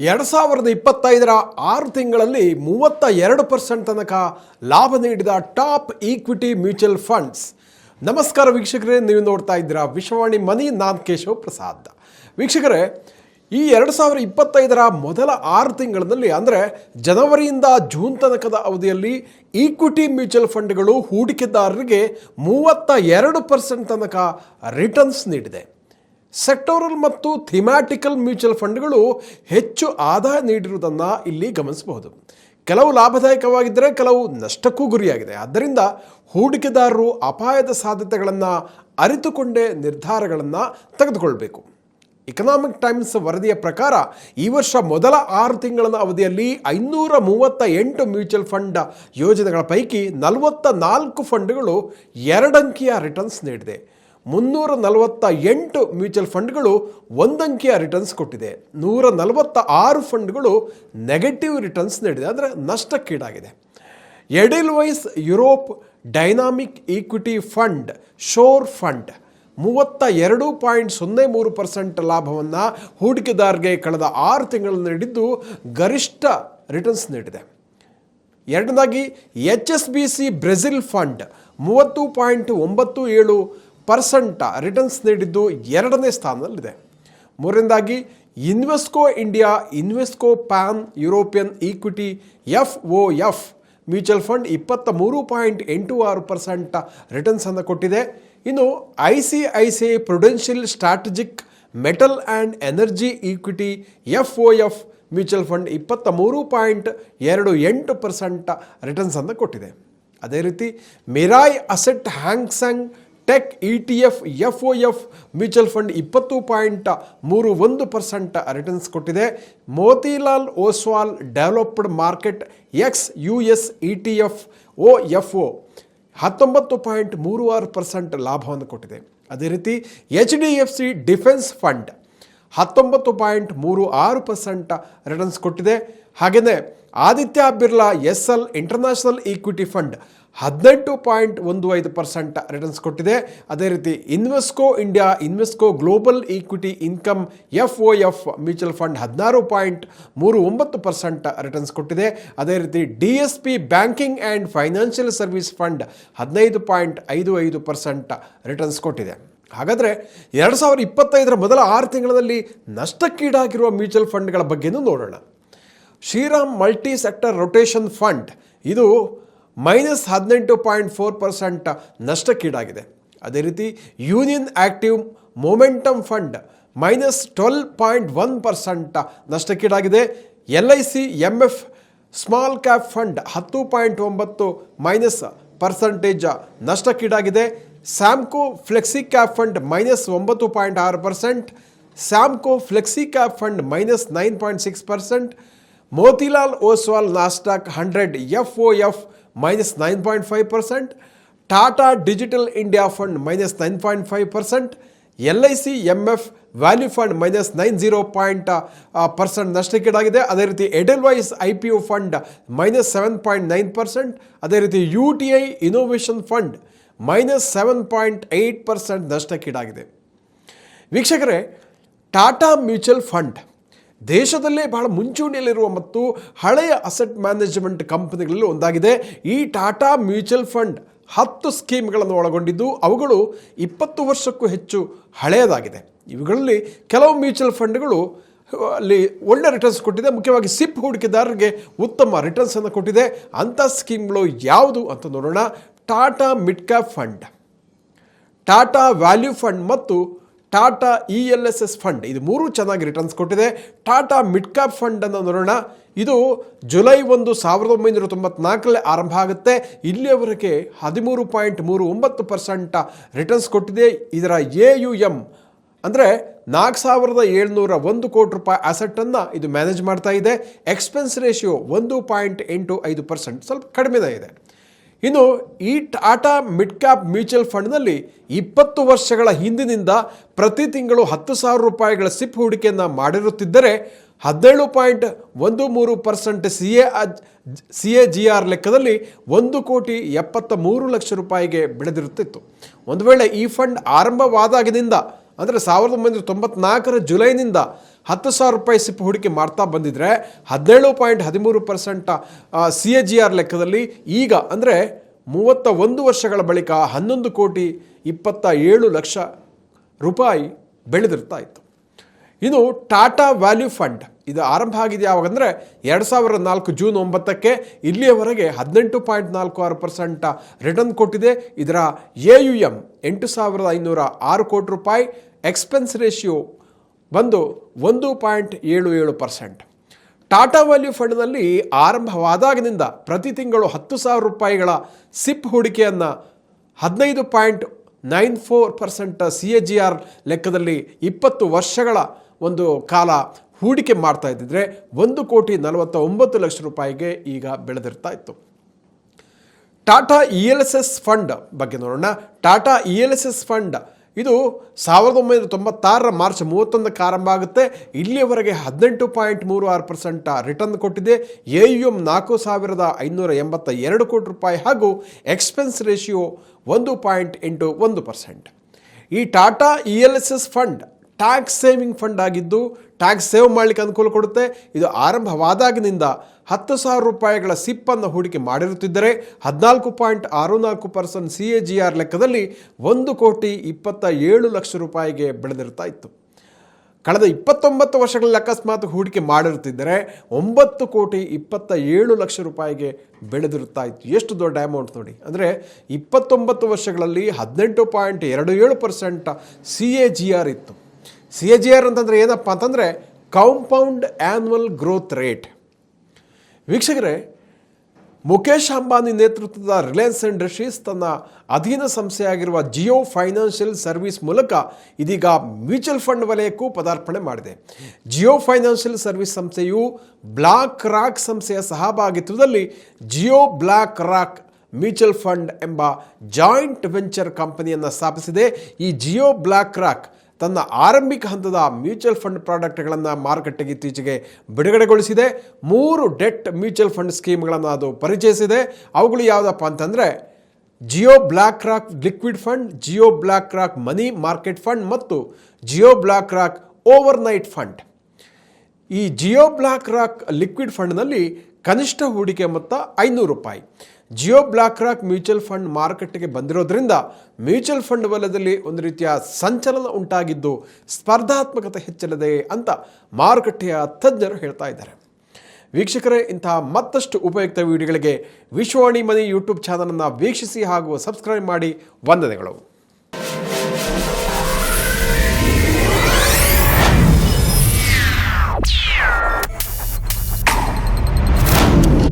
ಎರಡು ಸಾವಿರದ ಇಪ್ಪತ್ತೈದರ ಆರು ತಿಂಗಳಲ್ಲಿ ಮೂವತ್ತ ಎರಡು ಪರ್ಸೆಂಟ್ ತನಕ ಲಾಭ ನೀಡಿದ ಟಾಪ್ ಈಕ್ವಿಟಿ ಮ್ಯೂಚುವಲ್ ಫಂಡ್ಸ್. ನಮಸ್ಕಾರ ವೀಕ್ಷಕರೇ, ನೀವು ನೋಡ್ತಾ ಇದ್ದೀರಾ ವಿಶ್ವವಾಣಿ ಮನಿ, ನಾನ್ ಕೇಶವ್ ಪ್ರಸಾದ್. ವೀಕ್ಷಕರೇ, ಈ ಎರಡು ಸಾವಿರ ಇಪ್ಪತ್ತೈದರ ಮೊದಲ ಆರು ತಿಂಗಳಲ್ಲಿ ಅಂದರೆ ಜನವರಿಯಿಂದ ಜೂನ್ ತನಕದ ಅವಧಿಯಲ್ಲಿ ಈಕ್ವಿಟಿ ಮ್ಯೂಚುವಲ್ ಫಂಡ್ಗಳು ಹೂಡಿಕೆದಾರರಿಗೆ ಮೂವತ್ತ ಎರಡು ಪರ್ಸೆಂಟ್ ತನಕ ರಿಟರ್ನ್ಸ್ ನೀಡಿದೆ. ಸೆಕ್ಟೋರಲ್ ಮತ್ತು ಥಿಮ್ಯಾಟಿಕಲ್ ಮ್ಯೂಚುವಲ್ ಫಂಡ್ಗಳು ಹೆಚ್ಚು ಆದಾಯ ನೀಡಿರುವುದನ್ನು ಇಲ್ಲಿ ಗಮನಿಸಬಹುದು. ಕೆಲವು ಲಾಭದಾಯಕವಾಗಿದ್ದರೆ ಕೆಲವು ನಷ್ಟಕ್ಕೂ ಗುರಿಯಾಗಿದೆ. ಆದ್ದರಿಂದ ಹೂಡಿಕೆದಾರರು ಅಪಾಯದ ಸಾಧ್ಯತೆಗಳನ್ನು ಅರಿತುಕೊಂಡೇ ನಿರ್ಧಾರಗಳನ್ನು ತೆಗೆದುಕೊಳ್ಬೇಕು. ಇಕನಾಮಿಕ್ ಟೈಮ್ಸ್ ವರದಿಯ ಪ್ರಕಾರ ಈ ವರ್ಷ ಮೊದಲ ಆರು ತಿಂಗಳ ಅವಧಿಯಲ್ಲಿ ಐನೂರ ಮೂವತ್ತ ಎಂಟು ಮ್ಯೂಚುವಲ್ ಫಂಡ್ ಯೋಜನೆಗಳ ಪೈಕಿ ನಲವತ್ತ ನಾಲ್ಕು ಫಂಡ್ಗಳು ಎರಡಂಕಿಯ ರಿಟರ್ನ್ಸ್ ನೀಡಿದೆ. ಮುನ್ನೂರ ನಲವತ್ತ ಎಂಟು ಮ್ಯೂಚುವಲ್ ಫಂಡ್ಗಳು ಒಂದಂಕಿಯ ರಿಟರ್ನ್ಸ್ ಕೊಟ್ಟಿದೆ. ನೂರ ನಲವತ್ತ ಆರು ಫಂಡ್ಗಳು ನೆಗೆಟಿವ್ ರಿಟರ್ನ್ಸ್ ನೀಡಿದೆ. ಅಂದರೆ ನಷ್ಟಕ್ಕೀಡಾಗಿದೆ. Edelweiss Europe dynamic equity fund, sure fund ಮೂವತ್ತ ಎರಡು ಪಾಯಿಂಟ್ ಸೊನ್ನೆ ಮೂರು ಪರ್ಸೆಂಟ್ ಲಾಭವನ್ನು ಹೂಡಿಕೆದಾರರಿಗೆ ಕಳೆದ ಆರು ತಿಂಗಳು ನೀಡಿದ್ದು ಗರಿಷ್ಠ ರಿಟರ್ನ್ಸ್ ನೀಡಿದೆ. ಎರಡನೇದಾಗಿ H S B C Brazil fund ಮೂವತ್ತು ಪಾಯಿಂಟ್ ಒಂಬತ್ತು ಏಳು ಪರ್ಸೆಂಟ್ ರಿಟರ್ನ್ಸ್ ನೀಡಿದ್ದು ಎರಡನೇ ಸ್ಥಾನದಲ್ಲಿದೆ. ಮೂರನೇದಾಗಿ Invesco India Invesco pan European equity F O F mutual fund ಇಪ್ಪತ್ತ ಮೂರು ಪಾಯಿಂಟ್ ಎಂಟು ಆರು ಪರ್ಸೆಂಟ್ ರಿಟರ್ನ್ಸನ್ನು ಕೊಟ್ಟಿದೆ. ಇನ್ನು I C I C prudential strategic metal and energy equity F O F mutual fund ಇಪ್ಪತ್ತ ಮೂರು ಪಾಯಿಂಟ್ ಎರಡು ಎಂಟು ಪರ್ಸೆಂಟ್ ರಿಟರ್ನ್ಸನ್ನು ಕೊಟ್ಟಿದೆ. ಅದೇ ರೀತಿ Mirae asset Hang Seng tech E T F F O F mutual fund ಇಪ್ಪತ್ತು ಪಾಯಿಂಟ್ ಮೂರು ಒಂದು ಪರ್ಸೆಂಟ್ ರಿಟರ್ನ್ಸ್ ಕೊಟ್ಟಿದೆ. Motilal Oswal developed market ex U S E T F O F O ಹತ್ತೊಂಬತ್ತು ಪಾಯಿಂಟ್ ಮೂರು ಆರು ಪರ್ಸೆಂಟ್ ಲಾಭವನ್ನು ಕೊಟ್ಟಿದೆ. ಅದೇ ರೀತಿ H D F C defence fund ಹತ್ತೊಂಬತ್ತು ಪಾಯಿಂಟ್ ಮೂರು ಆರು ಪರ್ಸೆಂಟ್ ರಿಟರ್ನ್ಸ್ ಕೊಟ್ಟಿದೆ. ಹಾಗೆಯೇ Aditya Birla S L international equity fund ಹದಿನೆಂಟು ಪಾಯಿಂಟ್ ಒಂದು ಐದು ಪರ್ಸೆಂಟ್ ರಿಟರ್ನ್ಸ್ ಕೊಟ್ಟಿದೆ. ಅದೇ ರೀತಿ Invesco India Invesco global equity income F O F mutual fund ಹದಿನಾರು ಪಾಯಿಂಟ್ ಮೂರು ಒಂಬತ್ತು ಪರ್ಸೆಂಟ್ ರಿಟರ್ನ್ಸ್ ಕೊಟ್ಟಿದೆ. ಅದೇ ರೀತಿ D S P banking and financial service fund ಹದಿನೈದು ಪಾಯಿಂಟ್ ಐದು ಐದು ಪರ್ಸೆಂಟ್ ರಿಟರ್ನ್ಸ್ ಕೊಟ್ಟಿದೆ. ಹಾಗಾದರೆ ಎರಡು ಸಾವಿರದ ಇಪ್ಪತ್ತೈದರ ಮೊದಲ ಆರು ತಿಂಗಳಲ್ಲಿ ನಷ್ಟಕ್ಕೀಡಾಗಿರುವ ಮ್ಯೂಚುವಲ್ ಫಂಡ್ಗಳ ಬಗ್ಗೆನೂ ನೋಡೋಣ. Shriram multi sector rotation fund, ಇದು ಮೈನಸ್ ಹದಿನೆಂಟು ಪಾಯಿಂಟ್ ಫೋರ್ ಪರ್ಸೆಂಟ್ ನಷ್ಟಕ್ಕೀಡಾಗಿದೆ. ಅದೇ ರೀತಿ union active momentum fund minus twelve point one percent ನಷ್ಟಕ್ಕೀಡಾಗಿದೆ. L I C M F small cap fund ಹತ್ತು ಪಾಯಿಂಟ್ ಒಂಬತ್ತು minus percentage ನಷ್ಟಕ್ಕೀಡಾಗಿದೆ. Samco flexi cap fund minus ಒಂಬತ್ತು point ಆರು percent, Samco flexi cap fund minus nine point six percent, Motilal Oswal Nasdaq hundred F O F minus nine point five percent, Tata digital India fund minus nine point five percent, L I C M F value fund minus nine zero point percent ನಷ್ಟಕ್ಕೀಡಾಗಿದೆ ಅದೇ ರೀತಿ Edelweiss I P U fund minus seven point nine percent, ಅದೇ ರೀತಿ U T I innovation fund minus seven point eight percent ನಷ್ಟಕ್ಕೀಡಾಗಿದೆ ವೀಕ್ಷಕರೇ, Tata mutual fund ದೇಶದಲ್ಲೇ ಬಹಳ ಮುಂಚೂಣಿಯಲ್ಲಿರುವ ಮತ್ತು ಹಳೆಯ ಅಸೆಟ್ ಮ್ಯಾನೇಜ್ಮೆಂಟ್ ಕಂಪನಿಗಳಲ್ಲಿ ಒಂದಾಗಿದೆ. ಈ ಟಾಟಾ ಮ್ಯೂಚುವಲ್ ಫಂಡ್ ಹತ್ತು ಸ್ಕೀಮ್ಗಳನ್ನು ಒಳಗೊಂಡಿದ್ದು, ಅವುಗಳು ಇಪ್ಪತ್ತು ವರ್ಷಕ್ಕೂ ಹೆಚ್ಚು ಹಳೆಯದಾಗಿದೆ. ಇವುಗಳಲ್ಲಿ ಕೆಲವು ಮ್ಯೂಚುವಲ್ ಫಂಡ್ಗಳು ಅಲ್ಲಿ ಒಳ್ಳೆ ರಿಟರ್ನ್ಸ್ ಕೊಟ್ಟಿದೆ. ಮುಖ್ಯವಾಗಿ ಸಿಪ್ ಹೂಡಿಕೆದಾರರಿಗೆ ಉತ್ತಮ ರಿಟರ್ನ್ಸನ್ನು ಕೊಟ್ಟಿದೆ. ಅಂಥ ಸ್ಕೀಮ್ಗಳು ಯಾವುದು ಅಂತ ನೋಡೋಣ. Tata mid cap fund. Tata value fund ಮತ್ತು Tata E L S S fund, ಇದು ಮೂರು ಚೆನ್ನಾಗಿ ರಿಟರ್ನ್ಸ್ ಕೊಟ್ಟಿದೆ. ಟಾಟಾ ಮಿಡ್ ಫಂಡ್ ಅನ್ನು ನೋಡೋಣ. ಇದು ಜುಲೈ ಒಂದು ಸಾವಿರದ ಒಂಬೈನೂರ ತೊಂಬತ್ನಾಲ್ಕರಲ್ಲಿ ಆರಂಭ ಆಗುತ್ತೆ. ಇಲ್ಲಿಯವರೆಗೆ ಹದಿಮೂರು ಪಾಯಿಂಟ್ ಮೂರು ಒಂಬತ್ತು ಪರ್ಸೆಂಟ್ ರಿಟರ್ನ್ಸ್ ಕೊಟ್ಟಿದೆ. ಇದರ ಎ ಯು ಎಂ ಅಂದರೆ ನಾಲ್ಕು ಸಾವಿರದ ಏಳ್ನೂರ ಒಂದು ಕೋಟಿ ರೂಪಾಯಿ ಅಸೆಟನ್ನು ಇದು ಮ್ಯಾನೇಜ್ ಮಾಡ್ತಾ ಇದೆ. ಎಕ್ಸ್ಪೆನ್ಸ್ ರೇಷಿಯೋ ಒಂದು ಪಾಯಿಂಟ್ ಎಂಟು ಐದು ಪರ್ಸೆಂಟ್, ಸ್ವಲ್ಪ ಕಡಿಮೆನೇ ಇದೆ. ಇನ್ನು ಈ ಟಾಟಾ ಮಿಡ್ ಕ್ಯಾಪ್ ಮ್ಯೂಚುವಲ್ ಫಂಡ್ನಲ್ಲಿ ಇಪ್ಪತ್ತು ವರ್ಷಗಳ ಹಿಂದಿನಿಂದ ಪ್ರತಿ ತಿಂಗಳು ಹತ್ತು ಸಾವಿರ ರೂಪಾಯಿಗಳ ಸಿಪ್ ಹೂಡಿಕೆಯನ್ನು ಮಾಡಿರುತ್ತಿದ್ದರೆ ಹದಿನೇಳು ಪಾಯಿಂಟ್ ಒಂದು ಮೂರು percent C A C A G R ಲೆಕ್ಕದಲ್ಲಿ ಒಂದು ಕೋಟಿ ಎಪ್ಪತ್ತ ಮೂರು ಲಕ್ಷ ರೂಪಾಯಿಗೆ ಬೆಳೆದಿರುತ್ತಿತ್ತು. ಒಂದು ವೇಳೆ ಈ ಫಂಡ್ ಆರಂಭವಾದಾಗಿನಿಂದ, ಅಂದರೆ ಸಾವಿರದ ಒಂಬೈನೂರ ತೊಂಬತ್ನಾಲ್ಕರ ಜುಲೈನಿಂದ ಹತ್ತು ಸಾವಿರ ರೂಪಾಯಿ ಸಿಪ್ ಹೂಡಿಕೆ ಮಾಡ್ತಾ ಬಂದಿದ್ರೆ ಹದಿನೇಳು ಪಾಯಿಂಟ್ ಹದಿಮೂರು percent C A G R ಲೆಕ್ಕದಲ್ಲಿ ಈಗ ಅಂದರೆ ಮೂವತ್ತ ಒಂದು ವರ್ಷಗಳ ಬಳಿಕ ಹನ್ನೊಂದು ಕೋಟಿ ಇಪ್ಪತ್ತ ಏಳು ಲಕ್ಷ ರೂಪಾಯಿ ಬೆಳೆದಿರ್ತಾ ಇತ್ತು. ಇನ್ನು ಟಾಟಾ ವ್ಯಾಲ್ಯೂ ಫಂಡ್ ಇದು ಆರಂಭ ಆಗಿದೆ ಯಾವಾಗಂದರೆ ಎರಡು ಸಾವಿರದ ನಾಲ್ಕು ಜೂನ್ ಒಂಬತ್ತಕ್ಕೆ ಇಲ್ಲಿಯವರೆಗೆ ಹದಿನೆಂಟು ಪಾಯಿಂಟ್ ನಾಲ್ಕು ಆರು ಪರ್ಸೆಂಟ್ ರಿಟರ್ನ್ ಕೊಟ್ಟಿದೆ. ಇದರ ಎ ಯು ಎಂ ಎಂಟು ಸಾವಿರದ ಐನೂರ ಆರು ಕೋಟಿ ರೂಪಾಯಿ, ಎಕ್ಸ್ಪೆನ್ಸ್ ರೇಷಿಯೋ ಬಂದು ಒಂದು ಪಾಯಿಂಟ್ ಏಳು ಏಳು ಪರ್ಸೆಂಟ್. ಟಾಟಾ ವ್ಯಾಲ್ಯೂ ಫಂಡ್ನಲ್ಲಿ ಆರಂಭವಾದಾಗಿನಿಂದ ಪ್ರತಿ ತಿಂಗಳು ಹತ್ತು ಸಾವಿರ ರೂಪಾಯಿಗಳ ಸಿಪ್ ಹೂಡಿಕೆಯನ್ನು ಹದಿನೈದು point nine four percent C A G R ಲೆಕ್ಕದಲ್ಲಿ ಇಪ್ಪತ್ತು ವರ್ಷಗಳ ಒಂದು ಕಾಲ ಹೂಡಿಕೆ ಮಾಡ್ತಾ ಇದ್ದಿದ್ರೆ ಒಂದು ಕೋಟಿ ನಲವತ್ತ ಒಂಬತ್ತು ಲಕ್ಷ ರೂಪಾಯಿಗೆ ಈಗ ಬೆಳೆದಿರ್ತಾ ಇತ್ತು. Tata E L S S fund ಬಗ್ಗೆ ನೋಡೋಣ. Tata E L S S fund ಇದು ಸಾವಿರದ ಒಂಬೈನೂರ ತೊಂಬತ್ತಾರರ ಮಾರ್ಚ್ ಮೂವತ್ತೊಂದಕ್ಕೆ ಆರಂಭ ಆಗುತ್ತೆ. ಇಲ್ಲಿಯವರೆಗೆ ಹದಿನೆಂಟು ಪಾಯಿಂಟ್ ಮೂರು ಆರು ಪರ್ಸೆಂಟ್ ರಿಟರ್ನ್ ಕೊಟ್ಟಿದೆ. ಎ ಯು ಎಂ ನಾಲ್ಕು ಸಾವಿರದ ಐನೂರ ಎಂಬತ್ತ ಎರಡು ಕೋಟಿ ರೂಪಾಯಿ ಹಾಗೂ ಎಕ್ಸ್ಪೆನ್ಸ್ ರೇಷಿಯೋ ಒಂದು ಪಾಯಿಂಟ್ ಎಂಟು ಒಂದು ಪರ್ಸೆಂಟ್. ಈ Tata E L S S fund tax saving fund ಆಗಿದ್ದು ಟ್ಯಾಕ್ಸ್ ಸೇವ್ ಮಾಡಲಿಕ್ಕೆ ಅನುಕೂಲ ಕೊಡುತ್ತೆ. ಇದು ಆರಂಭವಾದಾಗಿನಿಂದ ಹತ್ತು ಸಾವಿರ ರೂಪಾಯಿಗಳ ಸಿಪ್ಪನ್ನು ಹೂಡಿಕೆ ಮಾಡಿರುತ್ತಿದ್ದರೆ, ಹದಿನಾಲ್ಕು ಪಾಯಿಂಟ್ ಆರು ನಾಲ್ಕು percent C A G R ಲೆಕ್ಕದಲ್ಲಿ ಒಂದು ಕೋಟಿ ಇಪ್ಪತ್ತ ಏಳು ಲಕ್ಷ ರೂಪಾಯಿಗೆ ಬೆಳೆದಿರ್ತಾ ಇತ್ತು. ಕಳೆದ ಇಪ್ಪತ್ತೊಂಬತ್ತು ವರ್ಷಗಳಲ್ಲಿ ಅಕಸ್ಮಾತ್ ಹೂಡಿಕೆ ಮಾಡಿರುತ್ತಿದ್ದರೆ, ಒಂಬತ್ತು ಕೋಟಿ ಇಪ್ಪತ್ತ ಏಳು ಲಕ್ಷ ರೂಪಾಯಿಗೆ ಬೆಳೆದಿರುತ್ತಾ ಇತ್ತು. ಎಷ್ಟು ದೊಡ್ಡ ಅಮೌಂಟ್ ನೋಡಿ. ಅಂದರೆ ಇಪ್ಪತ್ತೊಂಬತ್ತು ವರ್ಷಗಳಲ್ಲಿ ಹದಿನೆಂಟು ಪಾಯಿಂಟ್ ಎರಡು ಏಳು percent C A G R ಇತ್ತು. ಸಿ ಎ ಜಿ ಆರ್ ಅಂತಂದರೆ ಏನಪ್ಪ ಅಂತಂದರೆ ಕಾಂಪೌಂಡ್ ಆ್ಯನ್ವಲ್ ಗ್ರೋತ್ ರೇಟ್ ವೀಕ್ಷಕರೇ ಮುಖೇಶ್ ಅಂಬಾನಿ ನೇತೃತ್ವದ ರಿಲಯನ್ಸ್ ಇಂಡಸ್ಟ್ರೀಸ್ ತನ್ನ ಅಧೀನ ಸಂಸ್ಥೆಯಾಗಿರುವ ಜಿಯೋ ಫೈನಾನ್ಷಿಯಲ್ ಸರ್ವಿಸ್ ಮೂಲಕ ಇದೀಗ ಮ್ಯೂಚುವಲ್ ಫಂಡ್ ವಲಯಕ್ಕೂ ಪದಾರ್ಪಣೆ ಮಾಡಿದೆ. ಜಿಯೋ ಫೈನಾನ್ಷಿಯಲ್ ಸರ್ವಿಸ್ ಸಂಸ್ಥೆಯು ಬ್ಲಾಕ್ ರಾಕ್ ಸಂಸ್ಥೆಯ ಸಹಭಾಗಿತ್ವದಲ್ಲಿ Jio BlackRock mutual fund ಎಂಬ ಜಾಯಿಂಟ್ ವೆಂಚರ್ ಕಂಪನಿಯನ್ನು ಸ್ಥಾಪಿಸಿದೆ. ಈ ಜಿಯೋ ಬ್ಲಾಕ್ ರಾಕ್ ತನ್ನ ಆರಂಭಿಕ ಹಂತದ ಮ್ಯೂಚುವಲ್ ಫಂಡ್ ಪ್ರಾಡಕ್ಟ್ಗಳನ್ನು ಮಾರುಕಟ್ಟೆಗೆ ಇತ್ತೀಚೆಗೆ ಬಿಡುಗಡೆಗೊಳಿಸಿದೆ. ಮೂರು ಡೆಟ್ ಮ್ಯೂಚುವಲ್ ಫಂಡ್ ಸ್ಕೀಮ್ಗಳನ್ನು ಅದು ಪರಿಚಯಿಸಿದೆ. ಅವುಗಳು ಯಾವುದಪ್ಪ ಅಂತಂದರೆ, Jio BlackRock liquid fund, Jio BlackRock money market fund ಮತ್ತು Jio BlackRock overnight fund. ಈ ಜಿಯೋ ಬ್ಲಾಕ್ ರಾಕ್ ಲಿಕ್ವಿಡ್ ಫಂಡ್ನಲ್ಲಿ ಕನಿಷ್ಠ ಹೂಡಿಕೆ ಮೊತ್ತ ಐನೂರು ರೂಪಾಯಿ. Jio BlackRock mutual fund ಮಾರುಕಟ್ಟೆಗೆ ಬಂದಿರೋದ್ರಿಂದ ಮ್ಯೂಚುವಲ್ ಫಂಡ್ ವಲಯದಲ್ಲಿ ಒಂದು ರೀತಿಯ ಸಂಚಲನ ಉಂಟಾಗಿದ್ದು ಸ್ಪರ್ಧಾತ್ಮಕತೆ ಹೆಚ್ಚಲಿದೆ ಅಂತ ಮಾರುಕಟ್ಟೆಯ ತಜ್ಞರು ಹೇಳ್ತಾ ಇದ್ದಾರೆ. ವೀಕ್ಷಕರೇ, ಇಂತಹ ಮತ್ತಷ್ಟು ಉಪಯುಕ್ತ ವಿಡಿಯೋಗಳಿಗೆ ವಿಶ್ವವಾಣಿ ಮನಿ ಯೂಟ್ಯೂಬ್ ಚಾನಲನ್ನು ವೀಕ್ಷಿಸಿ ಹಾಗೂ ಸಬ್ಸ್ಕ್ರೈಬ್ ಮಾಡಿ ವಂದನೆಗಳು.